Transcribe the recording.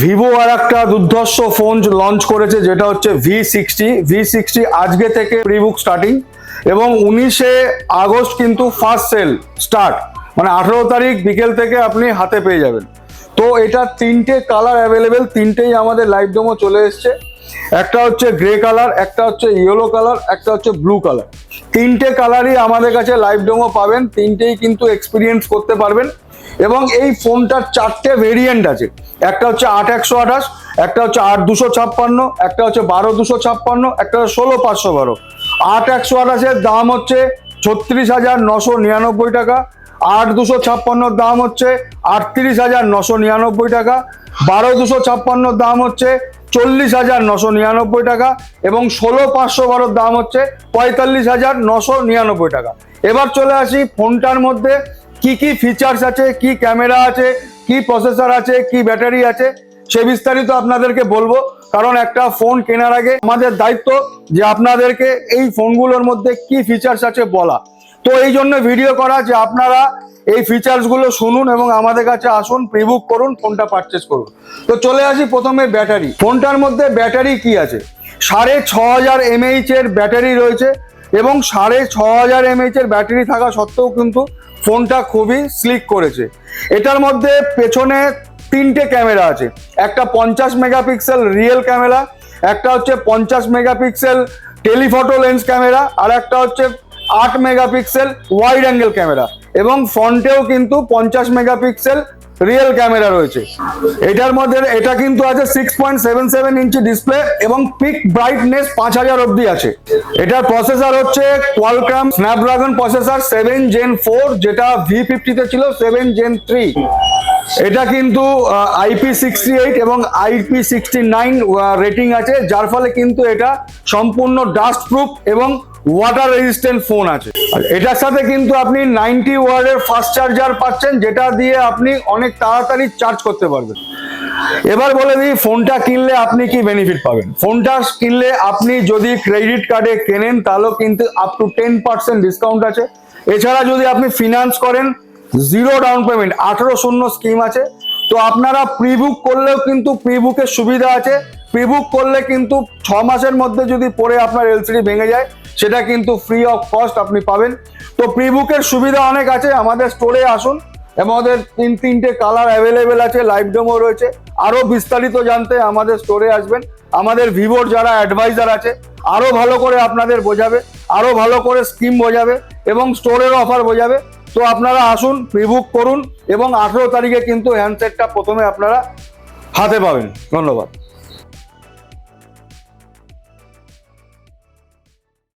Vivo আর একটা দুর্ধর্ষ phone launch করেছে, যেটা হচ্ছে ভি সিক্সটি ভি সিক্সটি আজকে থেকে প্রিবুক স্টার্টিং এবং উনিশে আগস্ট কিন্তু ফার্স্ট সেল স্টার্ট মানে আঠেরো তারিখ বিকেল থেকে আপনি হাতে পেয়ে যাবেন। তো এটা তিনটে কালার অ্যাভেলেবেল তিনটেই আমাদের লাইভ ডেমো চলে এসছে। একটা হচ্ছে গ্রে কালার একটা হচ্ছে ইয়েলো কালার একটা হচ্ছে ব্লু কালার তিনটে কালারই আমাদের কাছে লাইভ ডেমো পাবেন, তিনটেই কিন্তু এক্সপিরিয়েন্স করতে পারবেন। এবং এই ফোনটার চারটে ভেরিয়েন্ট আছে। একটা হচ্ছে আট একশো আঠাশ, একটা হচ্ছে আট দুশো ছাপ্পান্ন, একটা হচ্ছে বারো দুশো ছাপ্পান্ন, একটা হচ্ছে ষোলো পাঁচশো বারো। আট একশো আঠাশের দাম হচ্ছে ছত্রিশ হাজার নশো নিরানব্বই টাকা, আট দুশো ছাপ্পান্নর দাম হচ্ছে আটত্রিশ হাজার নশো নিরানব্বই টাকা, বারো দুশো ছাপ্পান্নর দাম হচ্ছে চল্লিশ হাজার নশো নিরানব্বই টাকা এবং ষোলো পাঁচশো বারোর দাম হচ্ছে পঁয়তাল্লিশ হাজার নশো নিরানব্বই টাকা। এবার চলে আসি ফোনটার মধ্যে কি কি ফিচার্স আছে, কি ক্যামেরা আছে, কি প্রসেসর আছে, কি ব্যাটারি আছে, সে বিস্তারিত আপনাদেরকে বলব। কারণ একটা ফোন কেনার আগে আমাদের দায়িত্ব যে আপনাদেরকে এই ফোনগুলোর মধ্যে কি ফিচার্স আছে বলা। তো এই জন্য ভিডিও করা যে আপনারা এই ফিচার্সগুলো শুনুন এবং আমাদের কাছে আসুন প্রিবুক করুন ফোনটা পারচেস করুন। তো চলে আসি প্রথমে ব্যাটারি ফোনটার মধ্যে ব্যাটারি কি আছে? সাড়ে ছ হাজার এমএইচ এর ব্যাটারি রয়েছে এবং সাড়ে ছ হাজার এমএইচ এর ব্যাটারি থাকা সত্ত্বেও কিন্তু ফোনটা খুবই স্লিক করেছে। এটার মধ্যে পেছনে তিনটে ক্যামেরা আছে। একটা পঞ্চাশ মেগাপিক্সেল রিয়েল ক্যামেরা, একটা হচ্ছে পঞ্চাশ মেগাপিক্সেল টেলিফটো লেন্স ক্যামেরা, আর একটা হচ্ছে আট মেগাপিক্সেল ওয়াইড অ্যাঙ্গেল ক্যামেরা। এবং ফ্রন্টেও কিন্তু পঞ্চাশ মেগাপিক্সেল রিয়েল ক্যামেরা রয়েছে। এটার মধ্যে, এটা কিন্তু আছে six point seven seven inch display এবং পিক ব্রাইটনেস পাঁচ হাজার অব্দি আছে। এটার প্রসেসর হচ্ছে Qualcomm Snapdragon processor seven gen four যেটা ভি ফিফটিতে ছিল সেভেন জেন থ্রি এটা কিন্তু আইপি সিক্সটি এইট এবং আইপি সিক্সটি নাইন রেটিং আছে, যার ফলে কিন্তু এটা সম্পূর্ণ ডাস্ট প্রুফ এবং ওয়াটার রেজিস্ট্যান্ট ফোন আছে। আর এটার সাথে কিন্তু আপনি নাইনটি ওয়ার্ডের ফাস্ট চার্জার পাচ্ছেন, যেটা দিয়ে আপনি অনেক তাড়াতাড়ি চার্জ করতে পারবেন। এবার বলে দিই ফোনটা কিনলে আপনি কি বেনিফিট পাবেন? ফোনটা কিনলে আপনি যদি ক্রেডিট কার্ডে কেনেন, তাহলেও কিন্তু up to ten percent discount আছে। এছাড়া যদি আপনি ফিনান্স করেন জিরো ডাউন পেমেন্ট আঠেরো শূন্য স্কিম আছে। তো আপনারা প্রিবুক করলেও কিন্তু প্রিবুকের সুবিধা আছে। প্রিবুক করলে কিন্তু ছ মাসের মধ্যে যদি পরে আপনার এলসিডি ভেঙে যায়, সেটা কিন্তু ফ্রি অফ কস্ট আপনি পাবেন। তো প্রিবুকের সুবিধা অনেক আছে, আমাদের স্টোরে আসুন। আমাদের তিন তিনটে কালার অ্যাভেলেবেল আছে লাইভ ডেমো রয়েছে। আরও বিস্তারিত জানতে আমাদের স্টোরে আসবেন। আমাদের ভিভোর যারা অ্যাডভাইজার আছে আরও ভালো করে আপনাদের বোঝাবে আরও ভালো করে স্কিম বোঝাবে এবং স্টোরের অফার বোঝাবে। তো আপনারা আসুন প্রিবুক করুন এবং আঠেরো তারিখে কিন্তু হ্যান্ডসেটটা প্রথমে আপনারা হাতে পাবেন। ধন্যবাদ।